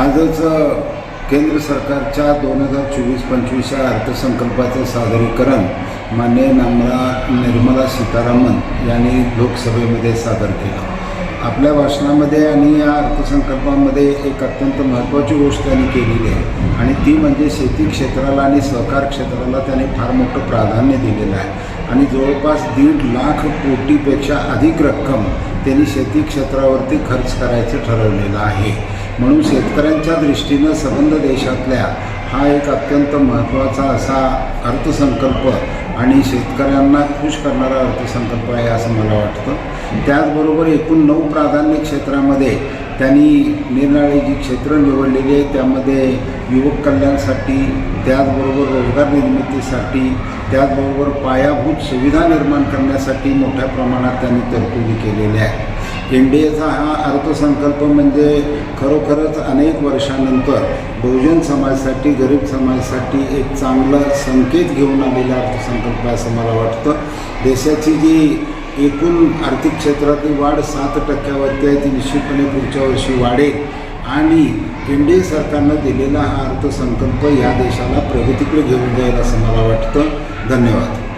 आजच केंद्र सरकारच्या दोन हजार चोवीस पंचवीसच्या अर्थसंकल्पाचं सादरीकरण मान्य नामरा निर्मला सीतारामन यांनी लोकसभेमध्ये सादर केलं. आपल्या भाषणामध्ये आणि या अर्थसंकल्पामध्ये एक अत्यंत महत्त्वाची गोष्ट त्यांनी केलेली आहे. आणि ती म्हणजे शेती क्षेत्राला आणि सहकार क्षेत्राला त्यांनी फार मोठं प्राधान्य दिलेलं आहे. आणि जवळपास दीड लाख कोटीपेक्षा अधिक रक्कम त्यांनी शेती क्षेत्रावरती खर्च करायचं ठरवलेलं आहे. म्हणून शेतकऱ्यांच्या दृष्टीनं संबंध देशातल्या हा एक अत्यंत महत्त्वाचा असा अर्थसंकल्प आणि शेतकऱ्यांना खुश करणारा अर्थसंकल्प आहे असं मला वाटतं. त्याचबरोबर एकूण नऊ प्राधान्य क्षेत्रामध्ये त्यांनी निरनिराळी जी क्षेत्र निवडलेली आहे. त्यामध्ये युवक कल्याणसाठी त्याचबरोबर रोजगार निर्मितीसाठी त्याचबरोबर पायाभूत सुविधा निर्माण करण्यासाठी मोठ्या प्रमाणात त्यांनी तरतुदी केलेल्या आहेत. एन डी एचा हा अर्थसंकल्प म्हणजे खरोखरच अनेक वर्षानंतर बहुजन समाजासाठी गरीब समाजासाठी एक चांगला संकेत घेऊन आलेला अर्थसंकल्प आहे असं मला वाटतं. देशाची जी एकूण आर्थिक क्षेत्रातली वाढ सात टक्क्यावरती आहे ती निश्चितपणे पुढच्या वर्षी वाढेल. आणि एन डी ए सरकारनं दिलेला हा अर्थसंकल्प या देशाला प्रगतीकडे घेऊन जाईल असं मला वाटतं. धन्यवाद.